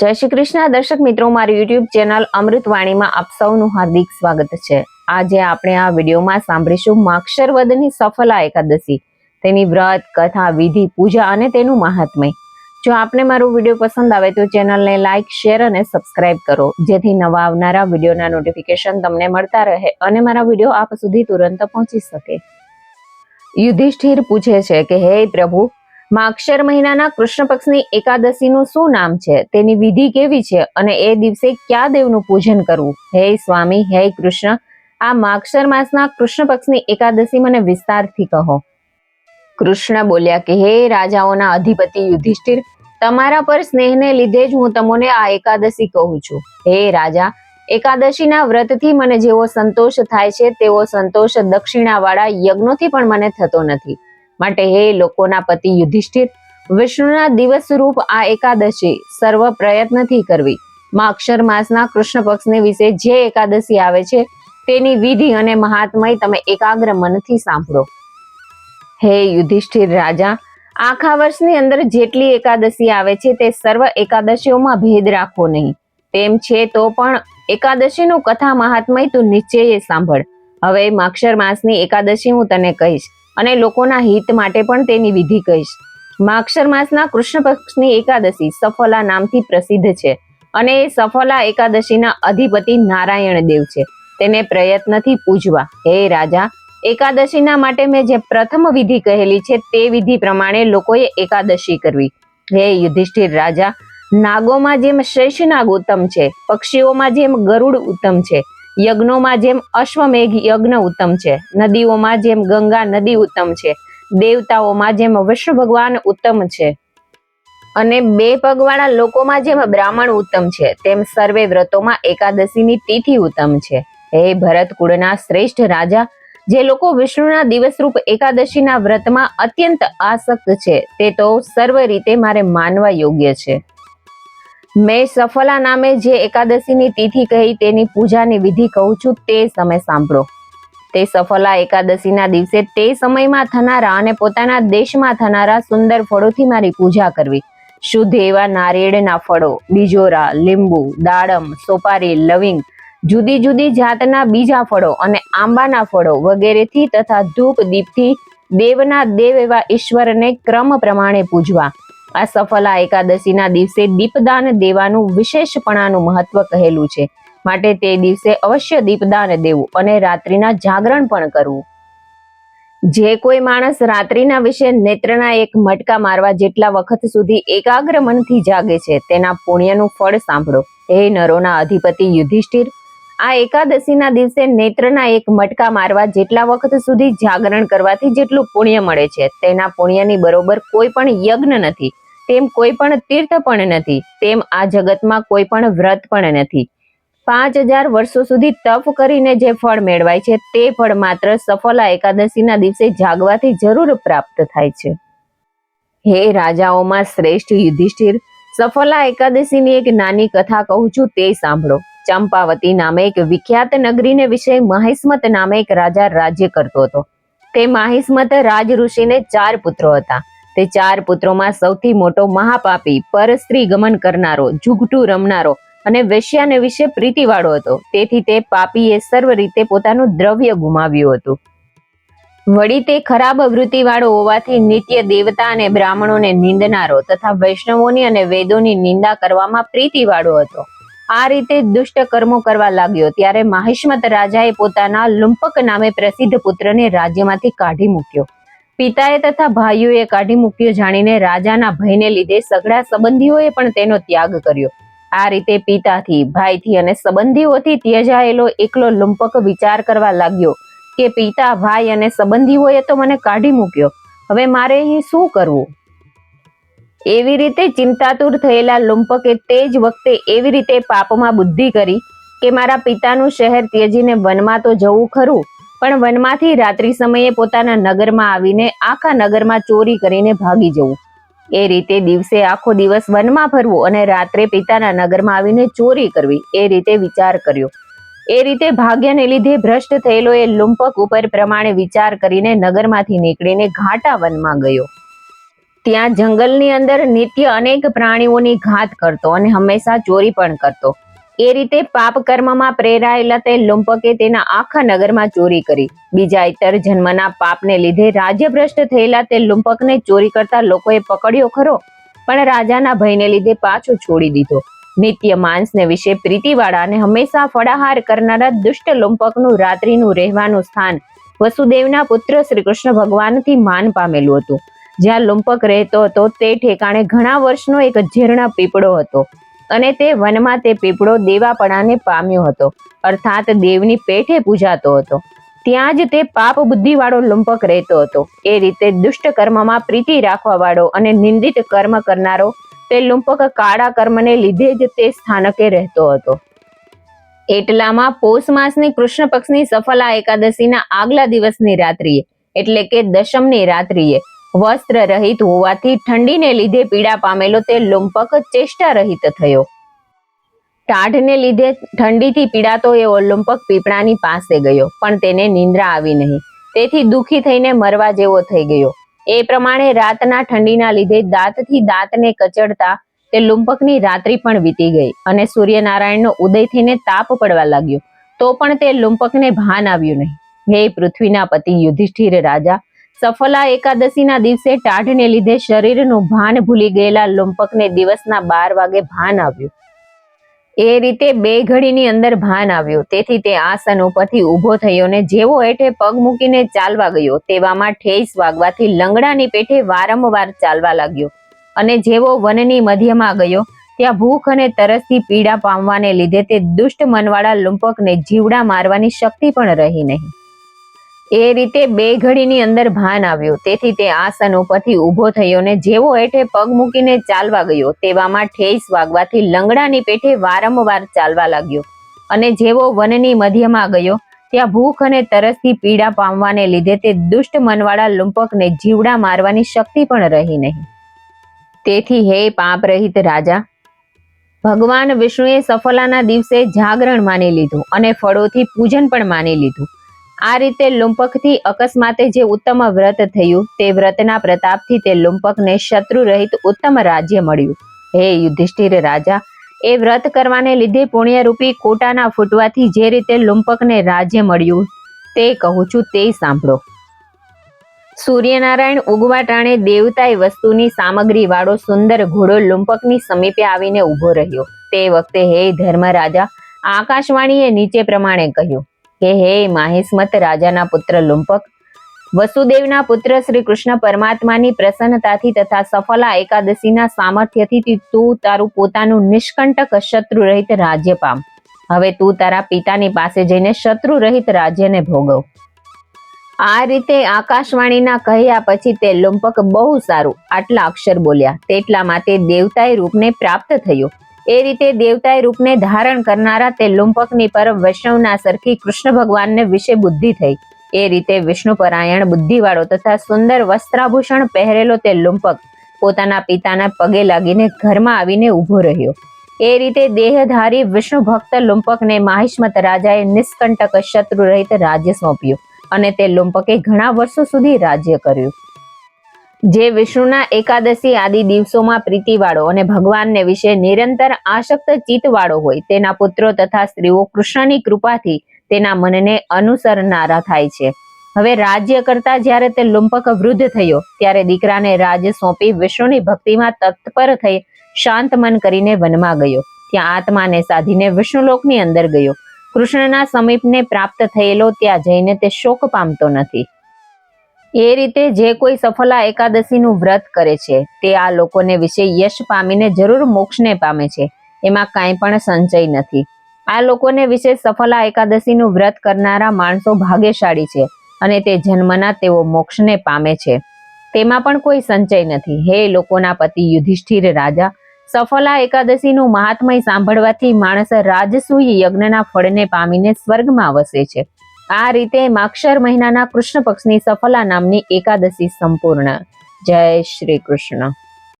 જય શ્રી કૃષ્ણ. દર્શક મિત્રો, મારી યુટ્યુબ ચેનલ અમૃતવાણીમાં આપ સૌનું હાર્દિક સ્વાગત છે. આજે આપણે આ વિડીયોમાં સાંભળીશું માક્ષરવદની સફલા એકાદશી. તેની વ્રત, કથા, વિધિ, પૂજા અને તેનું મહાત્મય. જો આપને મારો વીડિયો પસંદ આવે તો ચેનલને લાઇક શેર અને સબસ્ક્રાઇબ કરો. જેથી નવા આવનારા વિડીયોના નોટિફિકેશન તમને મળતા રહે અને મારા વીડિયો આપ સુધી તુરંત પહોંચી શકે. યુધિષ્ઠિર પૂછે છે કે, હે પ્રભુ માક્ષર મહિનાના કૃષ્ણ પક્ષની એકાદશીનું શું નામ છે? તેની વિધિ કેવી છે? અને એ દિવસે કયા દેવનું પૂજન કરવું? હે સ્વામી, હે કૃષ્ણ, આ માક્ષર માસના કૃષ્ણ પક્ષની એકાદશી મને વિસ્તારથી કહો. કૃષ્ણ બોલ્યા કે, હે રાજાઓના અધિપતિ યુધિષ્ઠિર, તમારા પર સ્નેહને લીધે જ હું તમને આ એકાદશી કહું છું. હે રાજા, એકાદશીના વ્રતથી મને જેવો સંતોષ થાય છે, તેવો સંતોષ દક્ષિણાવાળા યજ્ઞોથી પણ મને થતો નથી. માટે હે લોકોના પતિ યુધિષ્ઠિર, વિષ્ણુના દિવસ રૂપ આ એકાદશી સર્વ પ્રયત્નથી કરવી. માક્ષર માસના કૃષ્ણ પક્ષને વિશે જે એકાદશી આવે છે, તેની વિધિ અને મહાત્મય તમે એકાગ્ર મનથી સાંભળો. હે યુધિષ્ઠિર રાજા, આખા વર્ષની અંદર જેટલી એકાદશી આવે છે, તે સર્વ એકાદશીઓમાં ભેદ રાખવો નહીં. તેમ છે તો પણ એકાદશીનું કથા મહાત્મય તું નિશ્ચય સાંભળ. હવે માક્ષર માસની એકાદશી હું તને કહીશ. અને લોકોના હિત માટે પણ તેની વિધિ કહીશ. માક્ષર માસના કૃષ્ણ પક્ષની એકાદશી સફલા નામથી પ્રસિદ્ધ છે અને એ સફલા એકાદશીના અધિપતિ નારાયણ દેવ છે. તેને પ્રયત્નથી પૂજવા, હે રાજા, એકાદશીના માટે મેં જે પ્રથમ વિધિ કહેલી છે તે વિધિ પ્રમાણે લોકોએ એકાદશી કરવી. હે યુધિષ્ઠિર રાજા, નાગોમાં જેમ શેષ નાગ ઉત્તમ છે, પક્ષીઓમાં જેમ ગરુડ ઉત્તમ છે યજ્ઞોમાં જેમ અશ્વમેઘ યજ્ઞ ઉત્તમ છે, નદીઓમાં જેમ ગંગા નદી ઉત્તમ છે, દેવતાઓમાં જેમ વિષ્ણુ ભગવાન ઉત્તમ છે અને બે પગવાળા લોકોમાં જેમ બ્રાહ્મણ ઉત્તમ છે, તેમ સર્વે વ્રતોમાં એકાદશીની તિથિ ઉત્તમ છે. હે ભરત કુળના શ્રેષ્ઠ રાજા, જે લોકો વિષ્ણુના દિવસરૂપ એકાદશીના વ્રતમાં અત્યંત આસક્ત છે, તે તો સર્વ રીતે મારે માનવા યોગ્ય છે. મેં સફલા નામે જે એકાદશીની તિથિ કહી તેની પૂજાની વિધિ કહું છું, તે સમય સાંભળો. તે સફલા એકાદશીના દિવસે તે સમયમાં થનારા અને પોતાના દેશમાં થનારા સુંદર ફળોથી મારી પૂજા કરવી. શુદ્ધ એવા નારિયેળના ફળો, બીજોરા, લીંબુ, દાડમ, સોપારી, લવિંગ, જુદી જુદી જાતના બીજા ફળો અને આંબાના ફળો વગેરેથી તથા ધૂપ દીપથી દેવના દેવ એવા ઈશ્વરને ક્રમ પ્રમાણે પૂજવા. આ સફલા એકાદશીના દિવસે દીપદાન દેવાનું વિશેષપણાનું મહત્વ કહેલું છે. માટે તે દિવસે અવશ્ય દીપદાન દેવું અને રાત્રિના જાગરણ પણ કરવું. જે કોઈ માણસ રાત્રિના વિશે નેત્રના એક મટકા મારવા જેટલા વખત સુધી એકાગ્ર મનથી જાગે છે, તેના પુણ્યનું ફળ સાંભળો. હે નરોના અધિપતિ યુધિષ્ઠિર, આ એકાદશીના દિવસે નેત્રના એક મટકા મારવા જેટલા વખત સુધી જાગરણ કરવાથી જેટલું પુણ્ય મળે છે, તેના પુણ્યની બરોબર કોઈ પણ યજ્ઞ નથી. તેમ કોઈ પણ તીર્થ પણ નથી, તેમ આ જગતમાં કોઈ પણ વ્રત પણ નથી. પાંચ હજાર વર્ષો સુધી તપ કરીને જે ફળ મેળવાય છે, તે ફળ માત્ર સફલા એકાદશીના દિવસે જાગવાથી જરૂર પ્રાપ્ત થાય છે. હે રાજાઓમાં શ્રેષ્ઠ યુધિષ્ઠિર સફલા એકાદશીની એક નાની કથા કહું છું તે સાંભળો. ચંપાવતી નામે એક વિખ્યાત નગરીને વિશે મહેસ્મત નામે એક રાજા રાજ્ય કરતો હતો. તે મહેસ્મત રાજ ઋષિને ચાર પુત્રો હતા. તે ચાર પુત્રોમાં સૌથી મોટો મહાપાપી, પર ગમન કરનારો, જુગટું રમનારો અને વેશ્યાને વિશે પ્રીતિવાળો હતો. તેથી તે પાપીએ સર્વ રીતે પોતાનું દ્રવ્ય ગુમાવ્યું હતું. વળી તે ખરાબ વૃત્તિવાળો હોવાથી નિત્ય દેવતા અને બ્રાહ્મણોને નિંદનારો તથા વૈષ્ણવોની અને વેદોની નિંદા કરવામાં પ્રીતિવાળો હતો. આ રીતે દુષ્ટ કર્મો કરવા લાગ્યો ત્યારે માહિષ્મત રાજાએ પોતાના લુંપક નામે પ્રસિદ્ધ પુત્રને રાજ્યમાંથી કાઢી મૂક્યો. પિતાએ તથા ભાઈઓએ કાઢી મૂક્યો જાણીને રાજાના ભયને લીધે સગડા સંબંધીઓએ પણ તેનો ત્યાગ કર્યો. આ રીતે પિતાથી, ભાઈથી અને સંબંધીઓથી ત્યજાયેલો એકલો લુંપક વિચાર કરવા લાગ્યો કે, પિતા, ભાઈ અને સંબંધીઓએ તો મને કાઢી મૂક્યો. હવે મારે અહીં શું કરવું? એવી રીતે ચિંતાતુર થયેલા લુંપકે તે જ વખતે એવી રીતે પાપમાં બુદ્ધિ કરી કે, મારા પિતાનું શહેર ત્યજીને વનમાં તો જવું ખરું પણ વનમાંથી રાત્રિ સમયે પોતાના નગરમાં આવીને આખા નગરમાં ચોરી કરીને ભાગી જવું. એ રીતે દિવસે આખો દિવસ વનમાં ફરવું અને રાત્રે પિતાના નગરમાં આવીને ચોરી કરવી, એ રીતે વિચાર કર્યો. એ રીતે ભાગ્યને લીધે ભ્રષ્ટ થયેલો એ લુંપક ઉપર પ્રમાણે વિચાર કરીને નગરમાંથી નીકળીને ઘાટા વનમાં ગયો. ત્યાં જંગલની અંદર નિત્ય અનેક પ્રાણીઓની ઘાત કરતો અને હંમેશા ચોરી પણ કરતો. એ રીતે પાપ કર્મમાં પ્રેરાયેલા તે લુંપકે તેના આખા નગરમાં ચોરી કરી. બીજા ઇતર જન્મના પાપને લીધે રાજ્યભ્રષ્ટ થયેલા તે લુંપકને ચોરી કરતા લોકોએ પકડ્યો ખરો, પણ રાજાના ભયને લીધે પાછો છોડી દીધો. નિત્ય માંસને વિશે પ્રીતિવાળા અને હંમેશા ફળાહાર કરનારા દુષ્ટ લુંપકનું રાત્રિનું રહેવાનું સ્થાન વસુદેવના પુત્ર શ્રી કૃષ્ણ ભગવાનથી માન પામેલું હતું. જ્યાં લુંપક રહેતો હતો, તે ઠેકાણે ઘણા વર્ષનો એક જીર્ણ પીપળો હતો. અને તે વનમાં તે પીપળો દેવાપણાને પામ્યો હતો. અર્થાત દેવની પેઠે પૂજાતો હતો. ત્યાં જ તે પાપ બુદ્ધિવાળો લુંપક રહેતો હતો. એ રીતે દુષ્ટ કર્મમાં પ્રીતિ રાખવા વાળો અને નિંદિત કર્મ કરનારો તે લુંપક કાળા કર્મને લીધે જ તે સ્થાનકે રહેતો હતો. એટલામાં પોષ માસની કૃષ્ણ પક્ષની સફલા એકાદશીના આગલા દિવસની રાત્રિએ, એટલે કે દશમની રાત્રિએ વસ્ત્ર રહિત હોવાથી ઠંડીને લીધે પીડા પામેલો તે લુંપક ચેષ્ટા રહિત થયો. ટાઢને લીધે ઠંડીથી પીડાતો એવો લુંપક પીપળાની પાસે ગયો, પણ તેને નિંદ્રા આવી નહીં. તેથી દુઃખી થઈને મરવા જેવો થઈ ગયો. એ પ્રમાણે રાતના ઠંડીના લીધે દાંતથી દાંતને કચડતા તે લુંપકની રાત્રિ પણ વીતી ગઈ અને સૂર્યનારાયણનો ઉદય થઈને તાપ પડવા લાગ્યો. તો પણ તે લુંપકને ભાન આવ્યું નહીં. હે પૃથ્વીના પતિ યુધિષ્ઠિર રાજા સફલા એકાદશીના દિવસે ટાઢને લીધે શરીરનું ભાન ભૂલી ગયેલા લુંપકને દિવસના બાર વાગે ભાન આવ્યું. એ રીતે બે ઘડીની અંદર ભાન આવ્યું. તેથી તે આસન ઉપરથી ઊભો થયો ને જેવો હેઠે પગ મૂકીને ચાલવા ગયો, તેવામાં ઠેસ વાગવાથી લંગડાની પેઠે વારંવાર ચાલવા લાગ્યો અને જેવો વનની મધ્યમાં ગયો, ત્યાં ભૂખ અને તરસથી પીડા પામવાને લીધે તે દુષ્ટ મનવાળા લુંપકને જીવડા મારવાની શક્તિ પણ રહી નહીં. એ રીતે બે ઘડીની અંદર ભાન આવ્યું. તેથી તે આસન ઉપરથી ઊભો થયો ને જેવો હેઠે પગ મૂકીને ચાલવા ગયો. તેવામાં ઠેસ વાગવાથી લંગડાની પેઠે વારંવાર ચાલવા લાગ્યો અને જેવો વનની મધ્યમાં ગયો, ત્યાં ભૂખ અને તરસથી પીડા પામવાને લીધે તે દુષ્ટ મનવાળા લુંપકને જીવડા મારવાની શક્તિ પણ રહી નહીં. તેથી હે પાપ રહિત રાજા, ભગવાન વિષ્ણુએ સફલાના દિવસે જાગરણ માની લીધું અને ફળોથી પૂજન પણ માની લીધું. આ રીતે લુંપકથી અકસ્માતે જે ઉત્તમ વ્રત થયું, તે વ્રતના પ્રતાપથી તે લુંપકને શત્રુ રહિત ઉત્તમ રાજ્ય મળ્યું. હે યુધિષ્ઠિર રાજા, એ વ્રત કરવાને લીધે પુણ્યરૂપી કોટાના ફૂટવાથી જે રીતે લુંપકને રાજ્ય મળ્યું, તે કહું છું તે સાંભળો. સૂર્યનારાયણ ઉગવા ટાણે દેવતાય વસ્તુની સામગ્રી વાળો સુંદર ઘોડો લુંપકની સમીપે આવીને ઊભો રહ્યો. તે વખતે હે ધર્મરાજા, આકાશવાણીએ નીચે પ્રમાણે કહ્યું કે હે માહિસ્મત રાજાના પુત્ર લુંપક, વસુદેવના પુત્ર શ્રી કૃષ્ણ પરમાત્માની પ્રસન્નતાથી તથા સફલા એકાદશીના સામર્થ્યથી તું તારું પોતાનું નિષ્કંટક શત્રુ રહિત રાજ્ય પામ. હવે તું તારા પિતાની પાસે જઈને શત્રુ રહિત રાજ્યને ભોગવ. આ રીતે આકાશવાણીના કહ્યા પછી તે લુંપક બહુ સારું, આટલા અક્ષર બોલ્યા. તેટલામાં તે દેવતાએ રૂપને પ્રાપ્ત થયો. એ રીતે દેવતાએ રૂપને ધારણ કરનારા તે લુંપકની પર વૈષ્ણવના સરખી કૃષ્ણ ભગવાનને વિશે બુદ્ધિ થઈ. એ રીતે વિષ્ણુ પરાયણ બુદ્ધિવાળો તથા સુંદર વસ્ત્રાભૂષણ પહેરેલો તે લુંપક પોતાના પિતાના પગે લાગીને ઘરમાં આવીને ઊભો રહ્યો. એ રીતે દેહધારી વિષ્ણુ ભક્ત લુંપકને માહિષ્મત રાજાએ નિષ્કંટક શત્રુ રહિત રાજ્ય સોંપ્યું અને તે લુંપકે ઘણા વર્ષો સુધી રાજ્ય કર્યું. જે વિષ્ણુના એકાદશી આદિ દિવસોમાં પ્રીતિવાળો અને ભગવાનને વિશે નિરંતર આસક્ત ચિત્તવાળો હોય, તેના પુત્રો તથા સ્ત્રીઓ કૃષ્ણની કૃપાથી તેના મનને અનુસરનારા થાય છે. હવે રાજ્ય કરતા જ્યારે તે લુંપક વૃદ્ધ થયો, ત્યારે દીકરાને રાજ્ય સોંપી વિષ્ણુની ભક્તિમાં તત્પર થઈ શાંત મન કરીને વનમાં ગયો. ત્યાં આત્માને સાધીને વિષ્ણુલોકની અંદર ગયો. કૃષ્ણના સમીપને પ્રાપ્ત થયેલો ત્યાં જઈને તે શોક પામતો નથી. એ રીતે જે કોઈ સફલા એકાદશીનું વ્રત કરે છે, તે આ લોકોને વિશે યશ પામીને જરૂર મોક્ષને પામે છે. એમાં કાંઈ પણ સંચય નથી. આ લોકોને વિશે સફલા એકાદશીનું વ્રત કરનારા માણસો ભાગ્યશાળી છે અને તે જન્મના તેઓ મોક્ષને પામે છે. તેમાં પણ કોઈ સંચય નથી. હે લોકોના પતિ યુધિષ્ઠિર રાજા, સફલા એકાદશીનું મહાત્મય સાંભળવાથી માણસ રાજસૂય યજ્ઞના ફળને પામીને સ્વર્ગમાં વસે છે. આ રીતે માક્ષર મહિનાના કૃષ્ણ પક્ષની સફલા નામની એકાદશી સંપૂર્ણ. જય શ્રી કૃષ્ણ.